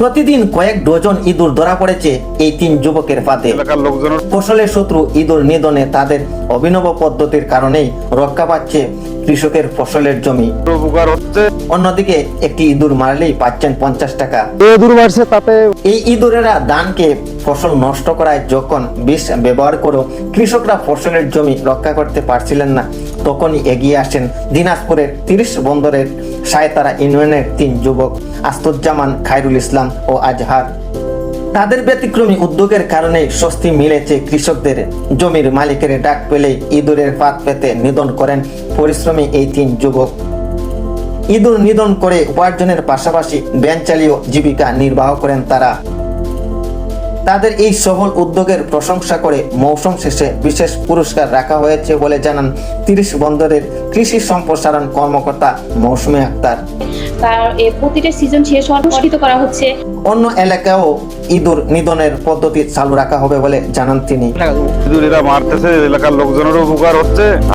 প্রতিদিন কয়েক ডজন ইঁদুর ধরা পড়েছে এই তিন যুবকের ফাঁদে। ফসলের শত্রু ইঁদুর নিধনে তাদের অভিনব পদ্ধতির কারণেই রক্ষা পাচ্ছে কৃষকের ফসলের জমি। অন্যদিকে একটি ইঁদুর মারলেই পাচ্ছেন পঞ্চাশ টাকা। দূর মারছে তাতে এই ইঁদুরেরা ধানকে ফসল নষ্ট করায় যখন বিষ ব্যবহার করেও কৃষকরা ফসলের জমি রক্ষা করতে পারছিলেন না তখনই এগিয়ে আসেন দিনাজপুরের তিরিশ বন্দরের সায়তারা ইউনিয়নের তিন যুবক আস্তুজ্জামান খায়রুল ইসলাম ও আজহার। তাদের ব্যতিক্রমী উদ্যোগের কারণে স্বস্তি মিলেছে কৃষকদের। জমির মালিকের ডাক পেলে ইঁদুরের পাত পেতে নিধন করেন পরিশ্রমী এই তিন যুবক। ইঁদুর নিধন করে উপার্জনের পাশাপাশি ব্যান চালিয়েও জীবিকা নির্বাহ করেন তারা। তাদের এই সফল উদ্যোগের প্রশংসা করে মৌসুম শেষে বিশেষ পুরস্কার রাখা হয়েছে বলে জানান তিরিশ বন্দরের কৃষি সম্প্রসারণ কর্মকর্তা মৌসুমী আক্তার। তার প্রতিটা সিজন শেষ হওয়ার করা হচ্ছে। অন্য এলাকাও ইঁদুর নিধনের পদ্ধতি চালু রাখা হবে বলে জানান তিনি। ইঁদুরেরা মারতেছে এলাকার লোকজনেরও উপকার হচ্ছে।